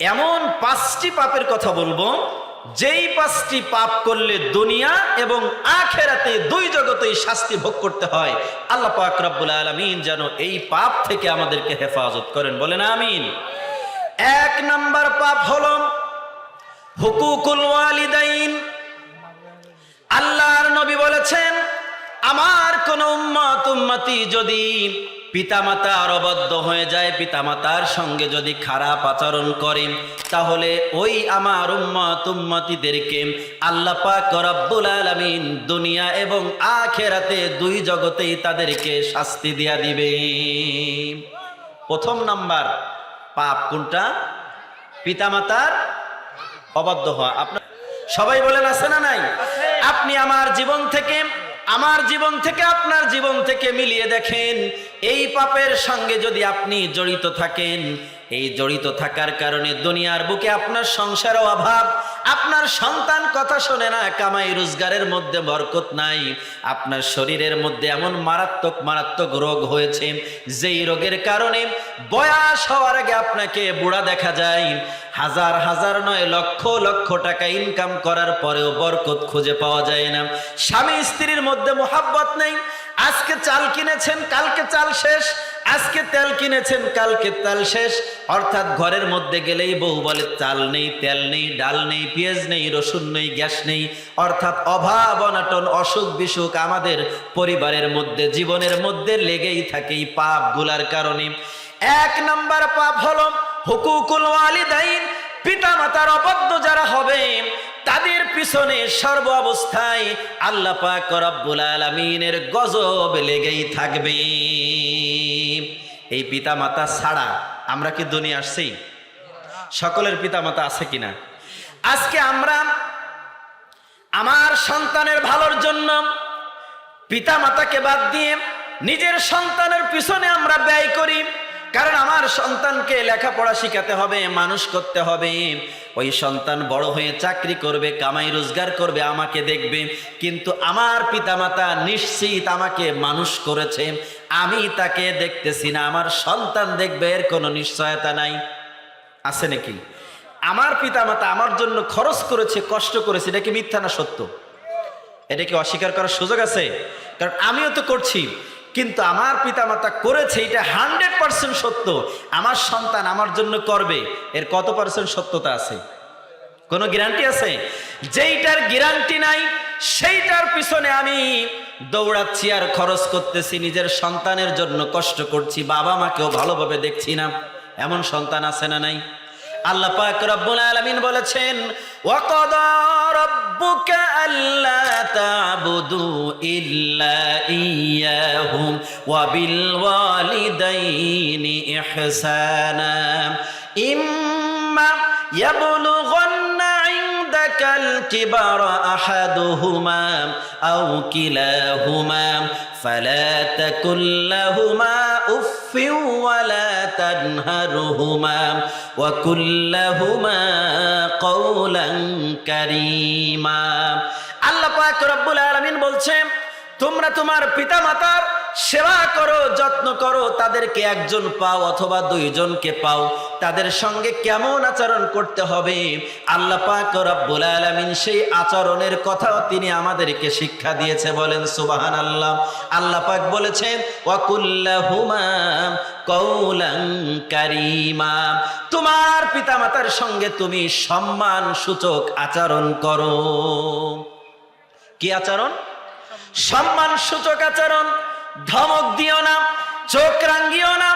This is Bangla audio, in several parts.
এমন পাঁচটি পাপের কথা বলব, যেই পাঁচটি পাপ করলে দুনিয়া এবং আখেরাতে দুই জগতেই শাস্তি ভোগ করতে হয়। আল্লাহ পাক রব্বুল আলমিন যেন এই পাপ থেকে আমাদেরকে হেফাজত করেন। বলেন আমিন। এক নাম্বার পাপ হল হুকুকুল ওয়ালিদাইন। আল্লাহর নবী বলেছেন, আমার কোন উম্মত, উম্মতি যদি পিতামাতার অবদ্ধ হয়ে যায় পিতামাতার সঙ্গে যদি খারাপ আচরণ করে তাহলে ওই আমার উম্মত উম্মতিদেরকে আল্লাহ পাক রব্বুল আলামিন দুনিয়া এবং আখেরাতে দুই জগতেই তাদেরকে শাস্তি দিয়া দিবে। প্রথম নাম্বার পাপ কোনটা? পিতামাতার অবাধ্য হওয়া। আপনার সবাই বলেন আছে না নাই? আপনি আমার জীবন থেকে আমার জীবন থেকে আপনার জীবন থেকে মিলিয়ে দেখেন, এই পাপের সঙ্গে যদি আপনি জড়িত থাকেন এই জড়িত থাকার কারণে দুনিয়ার বুকে আপনার সংসারও অভাব, আপনার সন্তান কথা শোনে না, কামাই রোজগারের মধ্যে বরকত নাই, আপনার শরীরের মধ্যে এমন মারাত্মক মারাত্মক রোগ হয়েছে, যেই রোগের কারণে বয়স হওয়ার আগে আপনাকে বুড়া দেখা যায়, হাজার হাজার নয়, লক্ষ লক্ষ টাকা ইনকাম করার পরেও বরকত খুঁজে পাওয়া যায় না। স্বামী স্ত্রীর মধ্যে মোহাব্বত নেই, আজকে চাল কিনেছেন, কালকে চাল শেষ আজকে তেল কিনেছেন, কালকে তেল শেষ। অর্থাৎ ঘরের মধ্যে গেলেই বহু বলে, চাল নেই, তেল নেই, ডাল নেই, পেঁয়াজ নেই, রসুন নেই, গ্যাস নেই। অর্থাৎ অভাব, অনাটন, অসুখ বিসুখ আমাদের পরিবারের মধ্যে, জীবনের মধ্যে লেগেই থাকে এই পাপগুলার কারণে। এক নাম্বার পাপ হলো হুকুকুল ওয়ালিদাইন পিতা মাতার অবদ্ধ যারা হবে, তাদের পিছনে সর্ব অবস্থায় আল্লাহ পাক রব্বুল আলামিনের গজব লেগেই থাকবে। এই পিতা মাতা ছাড়া আমরা কি দুনিয়া আসছি? সকলের পিতা মাতা আছে কিনা? আজকে আমরা আমার সন্তানের ভালোর জন্য পিতা মাতাকে বাদ দিয়ে নিজের সন্তানের পিছনে আমরা ব্যয় করি। কারণ আমার সন্তানকে লেখাপড়া শিখাতে হবে, মানুষ করতে হবে। ওই সন্তান বড় হয়ে চাকরি করবে, কামাই রোজগার করবে, আমাকে দেখবে। কিন্তু আমার পিতামাতা নিশ্চিত আমাকে মানুষ করেছে। আমি তাকে দেখতেছি না, আমার সন্তান দেখবে, এর কোনো নিশ্চয়তা নাই। আছে নাকি? আমার পিতামাতা আমার জন্য খরচ করেছে, কষ্ট করেছে, এটা কি মিথ্যা না সত্য? এটা কি অস্বীকার করার সুযোগ আছে? কারণ আমিও তো করছি। কিন্তু আমার পিতামাতা করেছে, এটা হান্ড্রেড পার্সেন্ট সত্য। আমার সন্তান আমার জন্য করবে, এর কত পার্সেন্ট সত্যতা আছে? কোনো গ্যারান্টি আছে? যেইটার গ্যারান্টি নাই, সেইটার পিছনে আমি দৌড়াচ্ছি আর খরচ করতেছি, নিজের সন্তানের জন্য কষ্ট করছি বাবা মাকেও ভালোভাবে দেখছি না। এমন সন্তান আছে না নাই? আল্লাহ পাক রব্বুল আলামিন বলেছেন, ওয়াকাদা রাব্বুকা আল্লা তা'বুদু ইল্লা ইয়াহু ওয়া বিল ওয়ালিদাইনি ইহসানা। ইম্মা ইয়াবলুগু الكبر احدهما او كلاهما فلا تكن لهما اف ولا تنهرهما وكن لهما قولا كريما আল্লাহ পাক রব্বুল আলামিন বলছেন তোমরা তোমার পিতামাতার সেবা করো যত্ন করো তাদেরকে একজন পাও অথবা দুইজনকে পাও তাদের সঙ্গে কেমন আচরণ করতে হবে? আল্লাহ পাক রব্বুল আলামিন সেই আচরণের কথাও তিনি আমাদেরকে শিক্ষা দিয়েছে। বলেন সুবাহান আল্লাহ পাক বলেছেন, ওয়াকুল্লাহুমা কৌলাং কারিমা। তোমার পিতামাতার সঙ্গে তুমি সম্মান সূচক আচরণ করো। কি আচরণ? সম্মান সূচক আচরণ। ধমক দিও না, চোখ রাঙ্গিও না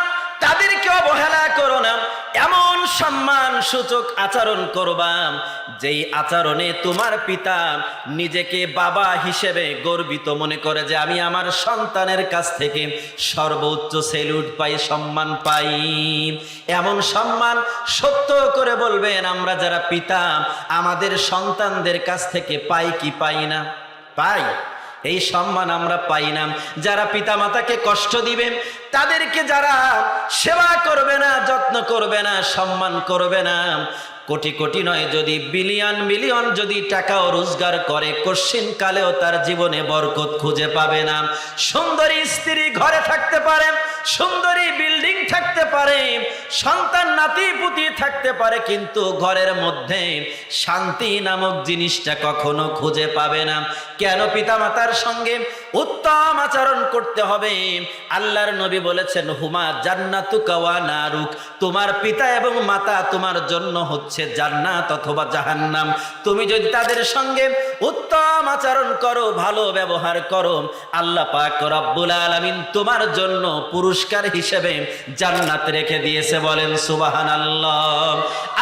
তাদেরকে অবহেলা করো না। এমন সম্মান সূচক আচরণ করবা যেই আচরণে তোমার পিতা নিজেকে বাবা হিসেবে গর্বিত মনে করে যে আমি আমার সন্তানের কাছ থেকে সর্বোচ্চ সেলুট পাই, সম্মান পাই। এমন সম্মান সত্য করে বলবেন, আমরা যারা পিতা, আমাদের সন্তানদের কাছ থেকে পাই কি পাই না? পাই। এই সম্মান আমরা পাই না। যারা পিতা মাতাকে কষ্ট দিবে, তাদেরকে যারা সেবা করবে না, যত্ন করবে না, সম্মান করবে না কোটি কোটি নয়, যদি বিলিয়ন মিলিয়ন যদি টাকাও রোজগার করে কশিন কালেও তার জীবনে বরকত খুঁজে পাবে না। সুন্দরী স্ত্রী ঘরে থাকতে পারে, সুন্দরী বিল্ডিং থাকতে পারে, সন্তান নাতি পুতি থাকতে পারে, কিন্তু ঘরের মধ্যে শান্তি নামক জিনিসটা কখনো খুঁজে পাবে না। কেন পিতামাতার সঙ্গে উত্তম আচরণ করতে হবে। আল্লাহর নবী বলেছেন, হুমা জান্নাতু কাওয়া নারুক। তোমার পিতা এবং মাতা তোমার জন্য হচ্ছে জান্নাত অথবা জাহান্নাম। তুমি যদি তাদের সঙ্গে উত্তম আচরণ করো, ভালো ব্যবহার করো, আল্লাহ পাক রব্বুল আলামিন তোমার জন্য পুরস্কার হিসেবে জান্নাত রেখে দিয়েছে বলেন সুবহানাল্লাহ।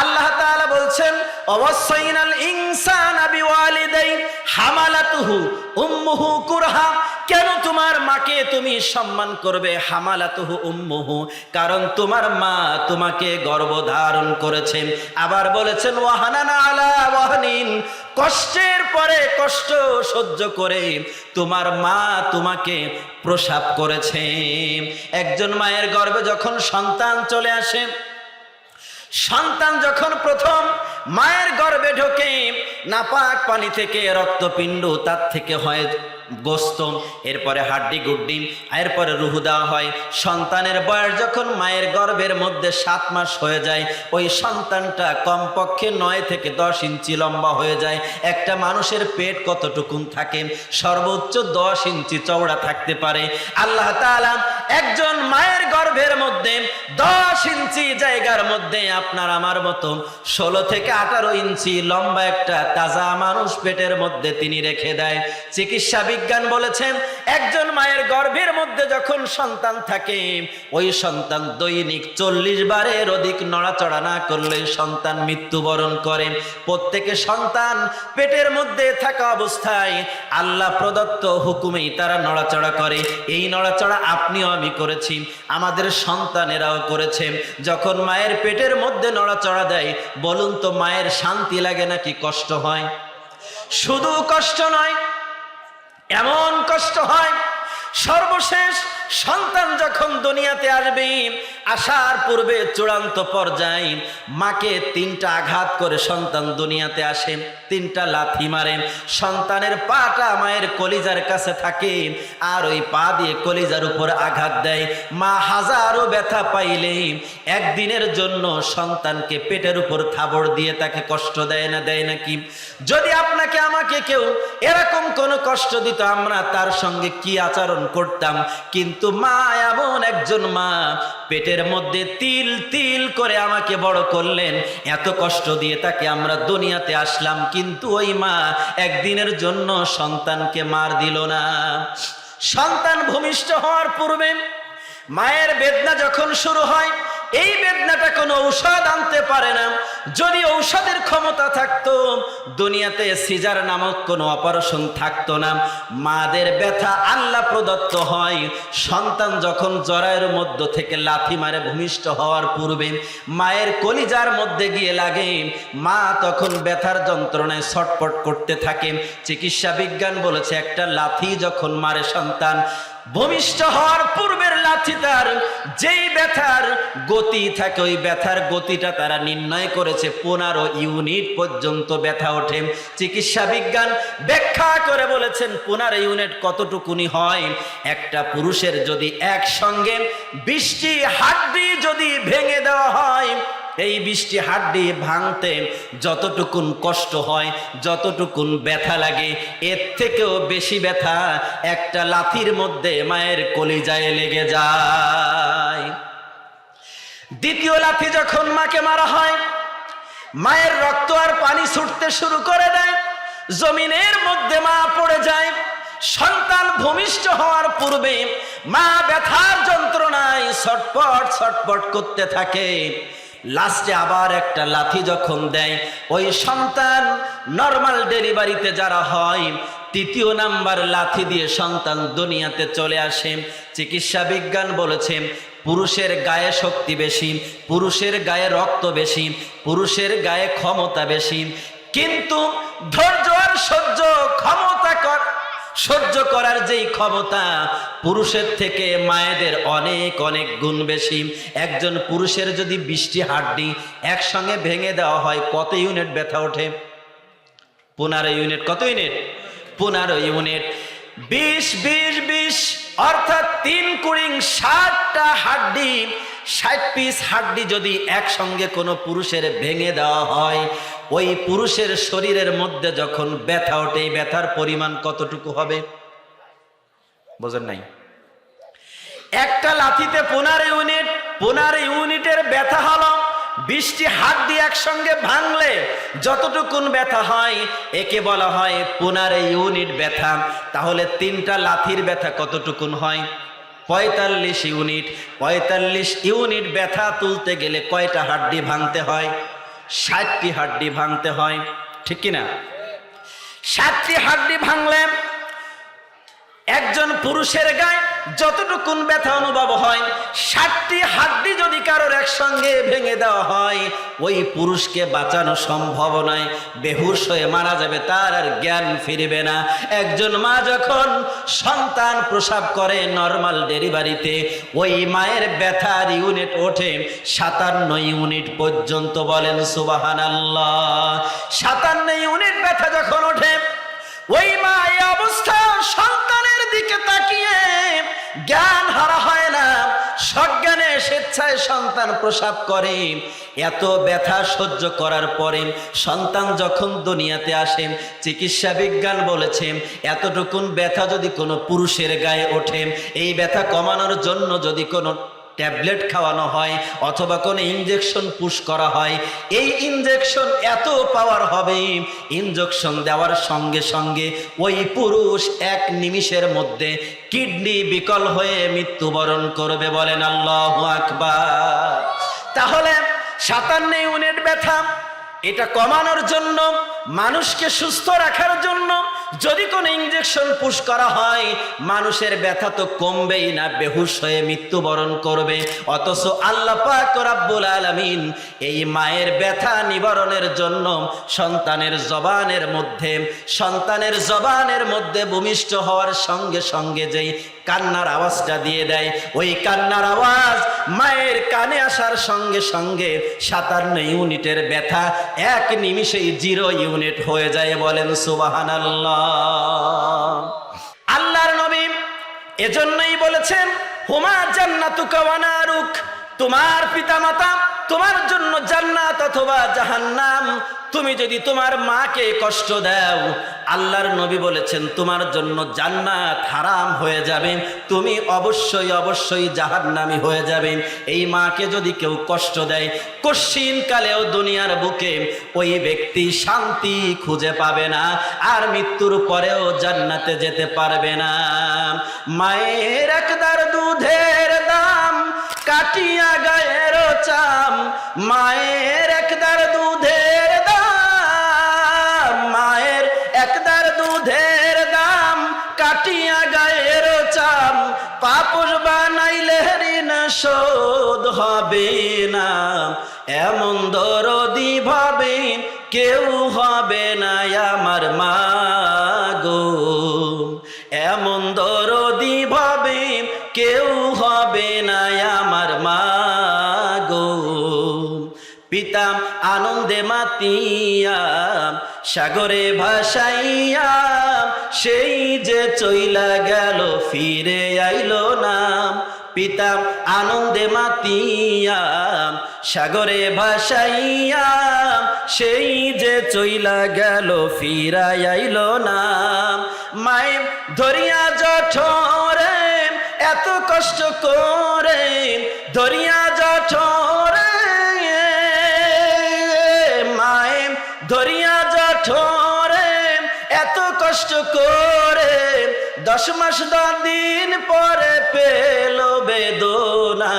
আল্লাহ তাআলা বলছেন অবশ্যইনাল ইনসানা বিওয়ালিদাই হামালাতুহু উম্মুহু কুরহা। কেন তোমার মাকে তুমি সম্মান করবে হামালাতুহু উম্মুহু? কারণ তোমার মা তোমাকে গর্ভধারণ করেছেন আবার বলেছেন, ওয়াহানানা আলা ওয়াহনিন। কষ্টের পরে কষ্ট সহ্য করে তোমার মা তোমাকে প্রসাব করেছে। একজন মায়ের গর্ভে যখন সন্তান চলে আসে সন্তান যখন প্রথম মায়ের গর্ভে ঢোকে, নাপাক পানি থেকে রক্তপিণ্ড তার থেকে হয় গোস্ত, এরপরে হাড্ডি গুড্ডি, এরপরে রুহু দেওয়া হয়। সন্তানের বয়স যখন মায়ের গর্ভের মধ্যে সাত মাস হয়ে যায়, ওই সন্তানটা কমপক্ষে নয় থেকে দশ ইঞ্চি লম্বা হয়ে যায়। একটা মানুষের পেট কতটুকুন থাকে? সর্বোচ্চ দশ ইঞ্চি চওড়া থাকতে পারে। আল্লাহ তাআলা একজন মায়ের গর্ভের মধ্যে দশ ইঞ্চি জায়গার মধ্যে আপনার আমার মতো ষোলো থেকে আঠারো ইঞ্চি লম্বা একটা তাজা মানুষ পেটের মধ্যে তিনি রেখে দেয়। চিকিৎসা বিজ্ঞান বলেছেন, একজন মায়ের গর্ভের মধ্যে যখন সন্তান থাকে, ওই সন্তান দৈনিক চল্লিশ বারের অধিক নড়াচড়া না করলে সন্তান মৃত্যুবরণ করেন প্রত্যেকে সন্তান পেটের মধ্যে থাকা অবস্থায় আল্লাহ প্রদত্ত হুকুমেই তারা নড়াচড়া করে। এই নড়াচড়া আপনিও আমি করেছি, আমাদের সন্তানেরাও করেছে। যখন মায়ের পেটের মধ্যে নড়াচড়া দেয়, বলুন তো মায়ের শান্তি লাগে নাকি কষ্ট হয়? শুধু কষ্ট নয়, এমন কষ্ট হয়, সর্বশেষ সন্তান যখন দুনিয়াতে আসবে, আসার পূর্বে চূড়ান্ত পর্যায়ে মাকে তিনটা আঘাত করে সন্তান দুনিয়াতে আসে, তিনটা লাথি মারে। সন্তানের পাটা মায়ের কলিজার কাছে থাকে আর ওই পা দিয়ে কলিজার উপর আঘাত দেয়। মা হাজারো ব্যথা পাইলে একদিনের জন্য সন্তানকে পেটের উপর থাবড় দিয়ে তাকে কষ্ট দেয় না, দেয় নাকি যদি আপনাকে, আমাকে কেউ এরকম কোনো কষ্ট দিত, আমরা তার সঙ্গে কি আচরণ করতাম? কিন্তু মা এমন একজন মা, পেটের মধ্যে তিল তিল করে আমাকে বড় করলেন। এত কষ্ট দিয়ে তাকে আমরা দুনিয়াতে আসলাম, কিন্তু ওই মা একদিনের জন্য সন্তানকে মার দিল না। সন্তান ভূমিষ্ঠ হওয়ার পূর্বে মায়ের বেদনা যখন শুরু হয় এই বেদনাটা কোনো ঔষধ আনতে পারে না। যদি ঔষধের ক্ষমতা থাকতো, দুনিয়াতে সিজার নামক কোনো অপারেশন থাকতো না। মাদের ব্যথা আল্লাহ প্রদত্ত হয়। সন্তান যখন জরায়ের মধ্য থেকে লাথি মারে ভূমিষ্ঠ হওয়ার পূর্বে, মায়ের কলিজার মধ্যে গিয়ে লাগে। মা তখন ব্যথার যন্ত্রণায় ছটপট করতে থাকে। চিকিৎসা বিজ্ঞান বলেছে, একটা লাথি যখন মারে সন্তান ভূমিষ্ঠ হওয়ার পূর্বের লাথি তার, যেই ব্যথার গতি থাকে, ওই ব্যথার গতিটা তারা নির্ণয় করেছে পনেরো ইউনিট পর্যন্ত ব্যথা ওঠে। চিকিৎসা বিজ্ঞান ব্যাখ্যা করে বলেছেন, পনেরো ইউনিট কতটুকুনি হয়? একটা পুরুষের যদি একসঙ্গে, বৃষ্টি হাড্ডি যদি ভেঙে দেওয়া হয় এই বৃষ্টি হাড্ডি ভাঙতে যতটুকুন কষ্ট হয়, যতটুকুন ব্যথা লাগে, এর থেকেও বেশি ব্যথা একটা লাথির মধ্যে মায়ের কলিজায় লেগে যায়। দ্বিতীয় লাথি যখন মাকে মারা হয়, মায়ের রক্ত আর পানি ছুটতে শুরু করে দেয়, জমিনের মধ্যে মা পড়ে যায়, সন্তান ভূমিষ্ঠ হওয়ার পূর্বে মা ব্যথার যন্ত্রণায় ছটপট ছটপট করতে থাকে। লাস্টে আবার একটা লাথি যখন দেয়, ওই সন্তান নর্মাল ডেলিভারিতে যারা হয়, তৃতীয় নাম্বার লাথি দিয়ে সন্তান দুনিয়াতে চলে আসে। চিকিৎসা বিজ্ঞান বলেছে, পুরুষের গায়ে শক্তি বেশি, পুরুষের গায়ে রক্ত বেশি, পুরুষের গায়ে ক্ষমতা বেশি। কিন্তু ধৈর্য আর সহ্য ক্ষমতা কর সহ্য করার যেই ক্ষমতা পুরুষের থেকে মায়েদের অনেক অনেক গুণ বেশি। একজন পুরুষের যদি বৃষ্টি হাড্ডি একসঙ্গে ভেঙে দেওয়া হয়, কত ইউনিট ব্যথা ওঠে? পনেরো ইউনিট। কত ইউনিট? পনেরো ইউনিট। বিশ বিশ বিশ, অর্থাৎ তিন কুড়িং ষাটটা হাড্ডি ষাট পিস হাড্ডি যদি একসঙ্গে কোনো পুরুষের ভেঙে দেওয়া হয়, ওই পুরুষের শরীরের মধ্যে যখন ব্যথা ওঠে, এই ব্যথার পরিমাণ কতটুকু হবে? বোঝেন নাই? একটা লাথিতে পনেরো ইউনিট, পনেরো ইউনিটের ব্যথা হলো বৃষ্টি হাত দিয়ে একসঙ্গে ভাঙলে যতটুকুন ব্যথা হয়, একে বলা হয় পনেরো ইউনিট ব্যথা। তাহলে তিনটা লাথির ব্যথা কতটুকুন হয়? পঁয়তাল্লিশ ইউনিট পঁয়তাল্লিশ ইউনিট ব্যথা তুলতে গেলে কয়টা হাড্ডি ভাঙতে হয়? ষাটটি হাড্ডি ভাঙতে হয়, ঠিক কিনা? ষাটটি হাড্ডি ভাঙলে একজন পুরুষের গায়ে যতটুকুন ব্যথা অনুভব হয়, ষাটটি হাড্ডি যদি কারোর একসঙ্গে ভেঙে দেওয়া হয়, ওই পুরুষকে বাঁচানো সম্ভব নয়। বেহুশ হয়ে মারা যাবে, তার আর জ্ঞান ফিরবে না। একজন মা যখন সন্তান প্রসাব করে নর্মাল ডেলিভারিতে, ওই মায়ের ব্যথার ইউনিট ওঠে সাতান্ন ইউনিট পর্যন্ত বলেন সুবাহান আল্লাহ সাতান্ন ইউনিট ব্যথা যখন ওঠে, ওই মা অবস্থা সন্তানের দিকে তাকিয়ে জ্ঞান হারা হয় না, সজ্ঞানে স্বেচ্ছায় সন্তান প্রসাব করে। এত ব্যথা সহ্য করার পরে সন্তান যখন দুনিয়াতে আসেন চিকিৎসা বিজ্ঞান বলেছেন এতটুকুন ব্যথা যদি কোনো পুরুষের গায়ে ওঠে, এই ব্যথা কমানোর জন্য যদি কোনো ট্যাবলেট খাওয়ানো হয় অথবা কোনো ইঞ্জেকশন পুশ করা হয়। এই ইঞ্জেকশন এত পাওয়ার হবে ইঞ্জেকশন দেওয়ার সঙ্গে সঙ্গে ওই পুরুষ এক নিমিষের মধ্যে কিডনি বিকল হয়ে মৃত্যুবরণ করবে বলেন আল্লাহ আকবার। তাহলে সাতান্ন ইউনিট ব্যথা, এটা কমানোর জন্য, মানুষকে সুস্থ রাখার জন্য যদি কোনো ইঞ্জেকশন পুশ করা হয়, মানুষের ব্যথা তো কমবেই না, বেহুশ হয়ে মৃত্যুবরণ করবে। অথচ আল্লাহ পাক রাব্বুল আলামিন এই মায়ের ব্যথা নিবারণের জন্য সন্তানের জবানের মধ্যে, সন্তানের জবানের মধ্যে ভূমিষ্ঠ হওয়ার সঙ্গে সঙ্গে যেই কান্নার আওয়াজটা দিয়ে দেয়। ওই কান্নার আওয়াজ মায়ের কানে আসার সঙ্গে সঙ্গে সাতান্ন ইউনিটের ব্যথা এক নিমিষেই জিরো ইউনিট হয়ে যায় বলেন সুবাহান আল্লাহর নবী এজন্যই বলেছেন, হুমা জান্নাতুকা ওয়া নারুক। তোমার পিতামাতা তোমার জন্য জান্নাত অথবা জাহান্নাম, তুমি যদি তোমার মাকে কষ্ট দাও, আল্লাহর নবী বলেছেন, তোমার জন্য জান্নাত হারাম হয়ে যাবে, তুমি অবশ্যই অবশ্যই জাহান্নামী হয়ে যাবে। এই মাকে যদি কেউ কষ্ট দেয়, কশ্চিন কালেও দুনিয়ার বুকে ওই ব্যক্তি শান্তি খুঁজে পাবে না, আর মৃত্যুর পরেও জান্নাতে যেতে পারবে না। মায়ের একদার দুধের দাম কাটিয়া গায়ের চাম, মায়ের একদার দুধের দাম, মায়ের একদার দুধের দাম, কাটিয়া গায়ের চাম পাপস বানাইলে ঋণ শোধ হবে না। এমন দরদি ভাবে কেউ হবে না আমার মা। পিতাম আনন্দে মাতিয়া, সাগরে ভাসাইয়া সেই যে চইলা গেল, ফিরে আইলো নাম। পিতাম আনন্দে মাতিয়া, সাগরে ভাসাইয়া সেই যে চইলা গেল ফিরাই আইলো নাম। মায়ে ধরিয়া জঠরে, এত কষ্ট করে ধরিয়া জঠরে কষ্ট করে দশ মাস দিন পরে পেল বেদনা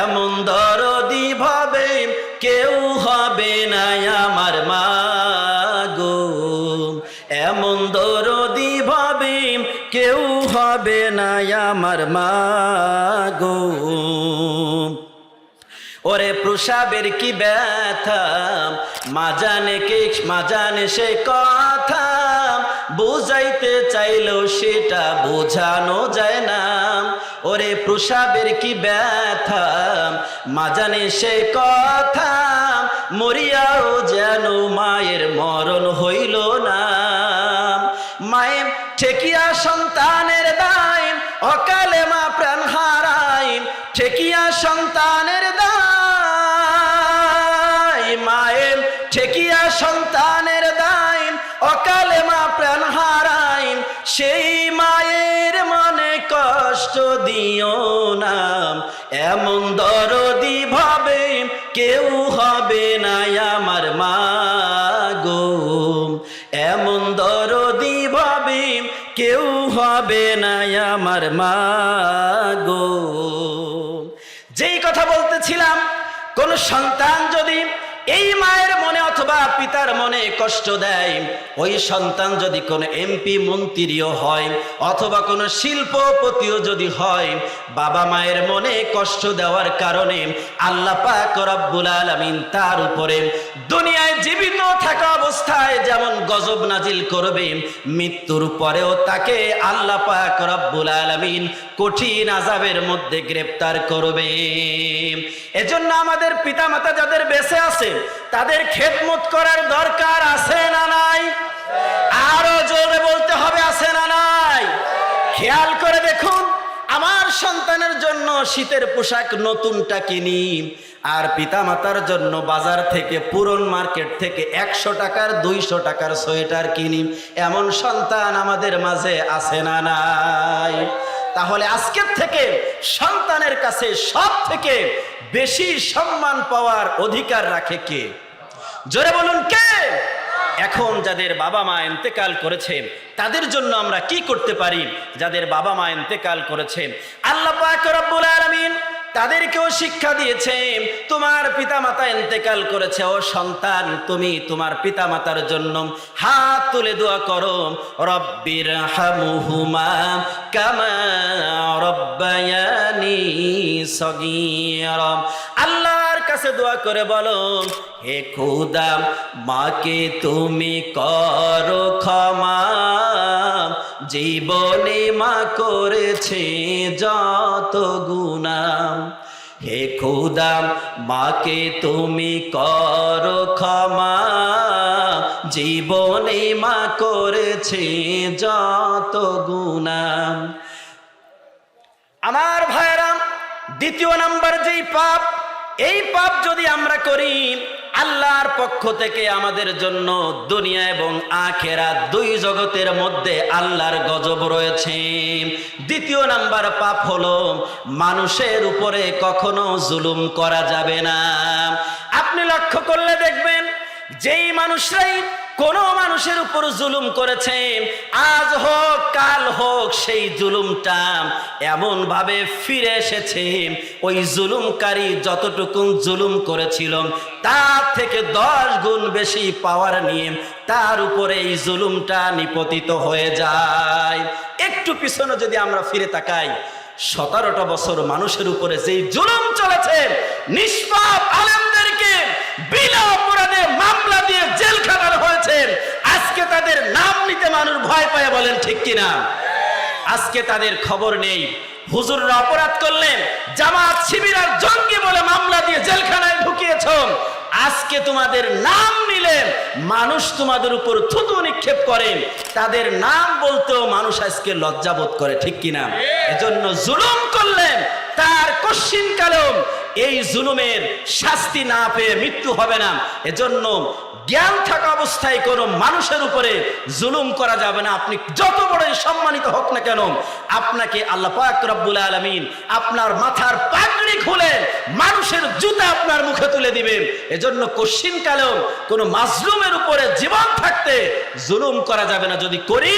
এমন দরদি ভাবে কেউ হবে না আমার মা গো। এমন দরদি ভাবে কেউ হবে না আমার মা গো। ওরে প্রসাবের কি ব্যথা? মা জানে কে মা জানে সে কথা। বুঝাইতে চাইলেও সেটা বোঝানো যায় না। ওরে প্রসাবের কি ব্যথা? মা জানে সে কথা। মরিয়াও যেন মায়ের মরণ হইল না। মায়ের ঠেকিয়া সন্তানের দায়, অকালে মা প্রাণ হারাই ঠেকিয়া সন্তানের দায় মায়ের ঠেকিয়া সন্তানের দায়, অকালে সেই মায়ের মনে কষ্ট দিও না। এমন দরদি ভাবে কেউ হবে না আমার মা গো। এমন দরদি ভাবে কেউ হবে না আমার মা গো। যেই কথা বলতেছিলাম, কোন সন্তান যদি এই মায়ের মনে অথবা পিতার মনে কষ্ট দেয়, ওই সন্তান যদি কোনো এমপি, মন্ত্রীও হয়, অথবা কোনো শিল্পপতিও যদি হয়, বাবা মায়ের মনে কষ্ট দেওয়ার কারণে আল্লাহ পাক রব্বুল আলামিন তার উপরে দুনিয়ায় জীবিত থাকা অবস্থায় যেমন গজব নাজিল করবে, মৃত্যুর পরেও তাকে আল্লাহ পাক রব্বুল আলামিন কঠিন আজাবের মধ্যে গ্রেপ্তার করবে। এজন্য আমাদের পিতামাতা যাদের বেঁচে আছে, তাদের খেদমত করার দরকার আছে না নাই? আরও জোরে বলতে হবে আছে না নাই? খেয়াল করে দেখুন, আমার সন্তানের জন্য শীতের পোশাক নতুনটা কিনি, আর পিতামাতার জন্য বাজার থেকে পুরন মার্কেট থেকে একশো টাকার, দুইশো টাকার সোয়েটার কিনি। এমন সন্তান আমাদের মাঝে আছে না নাই? তাহলে আজকের থেকে সন্তানের কাছে সব থেকে বেশি সম্মান পাওয়ার অধিকার রাখে কে? জোরে বলুন কে? এখন যাদের বাবা মা ইন্তেকাল করেছে, তাদের জন্য আমরা কি করতে পারি? যাদের বাবা মা ইন্তেকাল করেছে, আল্লাহ পাক রব্বুল আলামিন তাদেরকেও শিক্ষা দিয়েছে তোমার পিতামাতা ইন্তেকাল করেছে, ও সন্তান, তুমি তোমার পিতামাতার জন্য হাত তুলে দোয়া করো, রব্বির হামুহুমা কামা রব্বায়ানি সগীরা। আল্লাহর কাছে দোয়া করে বলো, হে খুদা, মাকে তুমি করো ক্ষমা। জীবনে মা করেছে যত গুনাম হে খুদা, মাকে তুমি করো ক্ষমা। জীবনে মা করেছে যত গুনাম আমার ভাইরাম দ্বিতীয় নাম্বার যেই পাপ এই পাপ যদি আমরা করি, আল্লাহর পক্ষ থেকে আমাদের জন্য দুনিয়া এবং আখেরা দুই জগতের মধ্যে আল্লাহর গজব রয়েছে। দ্বিতীয় নাম্বার পাপ হলো, মানুষের উপরে কখনো জুলুম করা যাবে না। আপনি লক্ষ্য করলে দেখবেন, যেই মানুষরাই কোন মানুষের উপর জুলুম করেছে আজ হোক, কাল হোক, সেই জুলুমটা এমন ভাবে ফিরে এসেছে। ওই জুলুমকারী যতটুকু জুলুম করেছিল, তার থেকে দশ গুণ বেশি পাওয়ার নিয়ে তার উপরে এই জুলুমটা নিপতিত হয়ে যায়। একটু পিছনে যদি আমরা ফিরে তাকাই, সতেরোটা বছর মানুষের উপরে যেই জুলুম চলেছে, নিষ্পাপ আলেমদেরকে বিনা অপরাধে মামলা দিয়ে জেল খাটানো হয়েছে আজকে তাদের নাম নিতে মানুষ ভয় পায় বলেন ঠিক কিনা? আজকে তাদের খবর নেই। হুজুররা অপরাধ করলেন, জামাত শিবির আর জঙ্গি বলে মামলা দিয়ে জেলখানায় ঢুকিয়েছ আজকে তোমাদের নাম নিলেন, মানুষ তোমাদের উপর থুতু নিক্ষেপ করেন তাদের নাম বলতেও মানুষ আজকে লজ্জাবোধ করে, ঠিক কিনা? এজন্য জুলুম করলেন, তার কশ্চিন কালেও এই জুলুমের শাস্তি না পেয়ে মৃত্যু হবে না। এজন্য জ্ঞান থাকা অবস্থায় কোনো মানুষের উপরে জুলুম করা যাবে না। আপনি যত বড়ই সম্মানিত হোক না কেন, আপনাকে আল্লাহ পাক আলামিন আপনার মাথার পাগড়ি খুলে মানুষের জুতা আপনার মুখে তুলে দিবেন। এজন্য কালেও কোনো মাজলুমের উপরে জীবন থাকতে জুলুম করা যাবে না। যদি করি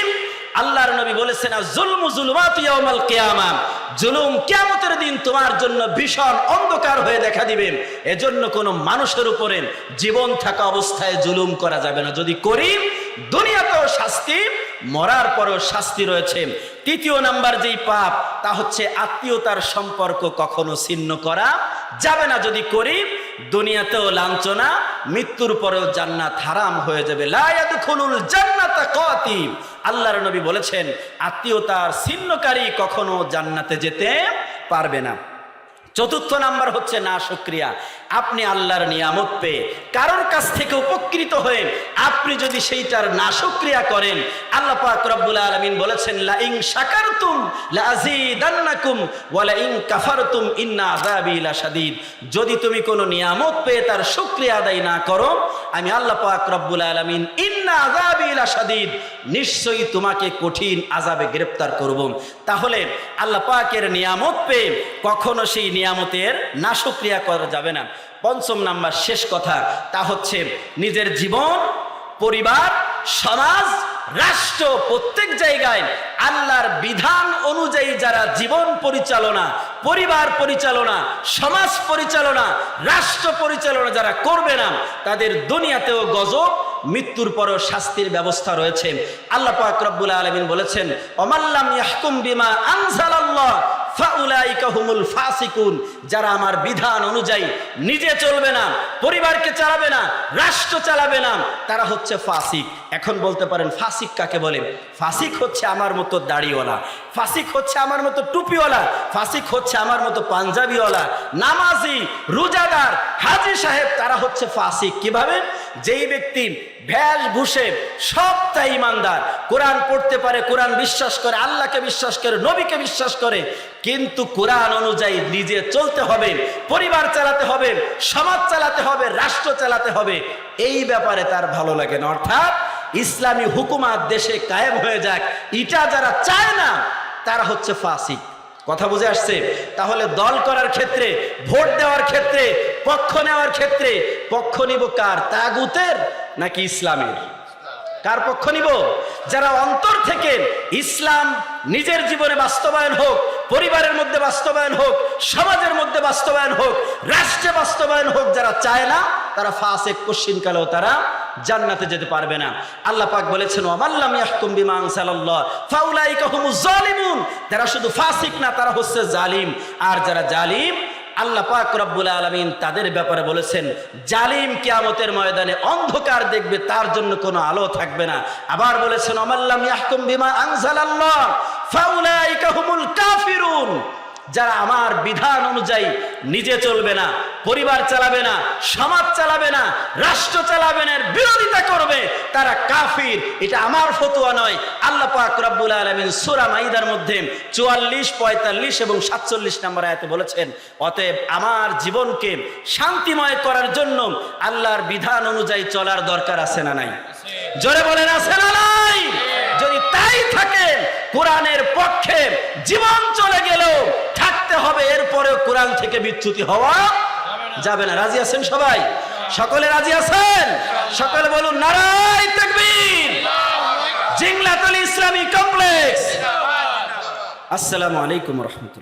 আল্লাহর নবী বলেছেন জুলমু জুলুমাত ইয়াউমাল জুলুম কিয়ামতের দিন তোমার জন্য ভীষণ অন্ধকার হয়ে দেখা দিবে। এজন্য কোনো মানুষের উপরে জীবন থাকা অবস্থায় জুলুম করা যাবে না। যদি করি, দুনিয়াতেও শাস্তি, মরার পরেও শাস্তি রয়েছে। তৃতীয় নাম্বার যেই পাপ, তা হচ্ছে আত্মীয়তার সম্পর্ক কখনো ছিন্ন করা যাবে না। যদি করি, দুনিয়াতেও লাঞ্ছনা, মৃত্যুর পরেও জান্নাত হারাম হয়ে যাবে। লা ইয়াদখুলুল জান্নাতা আল্লাহর নবী বলেছেন, আত্মীয়তার ছিন্নকারী কখনো জান্নাতে যেতে পারবে না। চতুর্থ নাম্বার হচ্ছে না শুক্রিয়া আপনি আল্লাহর নিয়ামত পেয়ে, কারোর কাছ থেকে উপকৃত হয়ে আপনি যদি সেইটার না শুক্রিয়া করেন, আল্লাহ পাক রব্বুল আলামিন বলেছেন লা ইন শাকারতুম লা আযীদান্নাকুম ওয়া লা ইন কাফারতুম ইন্না আযাবি লাশাদীদ। যদি তুমি কোনো নিয়ামত পেয়ে তার শুক্রিয়া আদায় না করো, আমি আল্লাহ পাক রব্বুল আলামিন নিশ্চয়ই তোমাকে কঠিন আযাবে গ্রেফতার করব। তাহলে আল্লাহ পাকের নিয়ামত পেয়ে কখনো সেই নিয়ামতের না শুক্রিয়া করা যাবে না। পঞ্চম নাম্বার শেষ কথা, তা হচ্ছে নিজের জীবন, পরিবার, সমাজ, রাষ্ট্র, প্রত্যেক জায়গায় আল্লাহর বিধান অনুযায়ী যারা জীবন পরিচালনা, পরিবার পরিচালনা, সমাজ পরিচালনা, রাষ্ট্র পরিচালনা যারা করবে না, তাদের দুনিয়াতেও গজব মৃত্যুর পরও শাস্তির ব্যবস্থা রয়েছে। আল্লাহ পাক আলামিন বলেছেন অমাল্লাম বিমা আনজালাল্লাহ যারা আমার বিধান অনুযায়ী নিজে চলবে না, পরিবারকে চালাবে না, রাষ্ট্র চালাবে না, তারা হচ্ছে ফাসিক। এখন বলতে পারেন, ফাসিক কাকে বলে? ফাসিক হচ্ছে আমার মতো দাড়িওয়ালা, ফাসিক হচ্ছে আমার মতো টুপিওয়ালা, ফাসিক হচ্ছে আমার মতো পাঞ্জাবিওয়ালা, নামাজি, রোজাদার, হাজি সাহেব, তারা হচ্ছে ফাসিক। কীভাবে? যেই ব্যক্তি ভ্যাস ভূষে সবটাই ইমানদার। কোরআন পড়তে পারে, কোরআন বিশ্বাস করে, আল্লাহকে বিশ্বাস করে, নবীকে বিশ্বাস করে, কিন্তু কোরআন অনুযায়ী নিজে চলতে হবে, পরিবার চালাতে হবে, সমাজ চালাতে হবে, রাষ্ট্র চালাতে হবে, এই ব্যাপারে তার ভালো লাগে না। অর্থাৎ ইসলামী হুকুমাত দেশে কায়েম হয়ে যাক। এটা যারা চায় না, তারা হচ্ছে ফাসিক। কথা বুঝে আসছে? তাহলে দল করার ক্ষেত্রে, ভোট দেওয়ার ক্ষেত্রে, পক্ষ নেওয়ার ক্ষেত্রে পক্ষ নিব কার? তাগুতের নাকি ইসলামের? কার পক্ষ নিব? যারা অন্তর থেকে ইসলাম নিজের জীবনে বাস্তবায়ন হোক, পরিবারের মধ্যে বাস্তবায়ন হোক, সমাজের মধ্যে বাস্তবায়ন হোক, রাষ্ট্রে বাস্তবায়ন হোক, যারা চায় না তারা ফাসেক কালেও তারা জান্নাতে যেতে পারবে না। আল্লাহ পাক বলেছেন ওয়ামাল্লাম ইয়াহকুম বিমা আনসালাল্লাহ, ফাউলাইকা হুমুজ জালিমুন। তারা শুধু ফাসিক না, তারা হচ্ছে জালিম। আর যারা জালিম, আল্লাহ পাক রব্বুল আলমিন তাদের ব্যাপারে বলেছেন, জালিম কিয়ামতের ময়দানে অন্ধকার দেখবে, তার জন্য কোনো আলো থাকবে না। আবার বলেছেন অমাল্লাম ইয়াহকুম বিমা আনসালাল্লাহ, ফাউলাইকা হুমুল কাফিরুন। যারা আমার বিধান অনুযায়ী নিজে চলবে না, পরিবার চালাবে না, সমাজ চালাবে না, রাষ্ট্র চালাবে না বিরোধিতা করবে, তারা কাফির। এটা আমার ফতোয়া নয়। আল্লাহ পাক রব্বুল আলমিন সুরা মাইদার মধ্যে চুয়াল্লিশ, পঁয়তাল্লিশ এবং সাতচল্লিশ নম্বর আয়াতে বলেছেন, অতএব আমার জীবনকে শান্তিময় করার জন্য আল্লাহর বিধান অনুযায়ী চলার দরকার আছে না নাই? জোরে বলেন, আছে না নাই? যদি তাই থাকে কোরআনের পক্ষে জীবন চলে গেলেও থাকতে হবে, এরপরেও কোরআন থেকে বিচ্যুতি হওয়া যাবে না। রাজি আছেন সবাই? সকলে রাজি আছেন? সকলে বলুন, নারায় তাকবীর। জিংলাতলি ইসলামী কমপ্লেক্স। আসসালামু আলাইকুম রহমতুল্লাহ।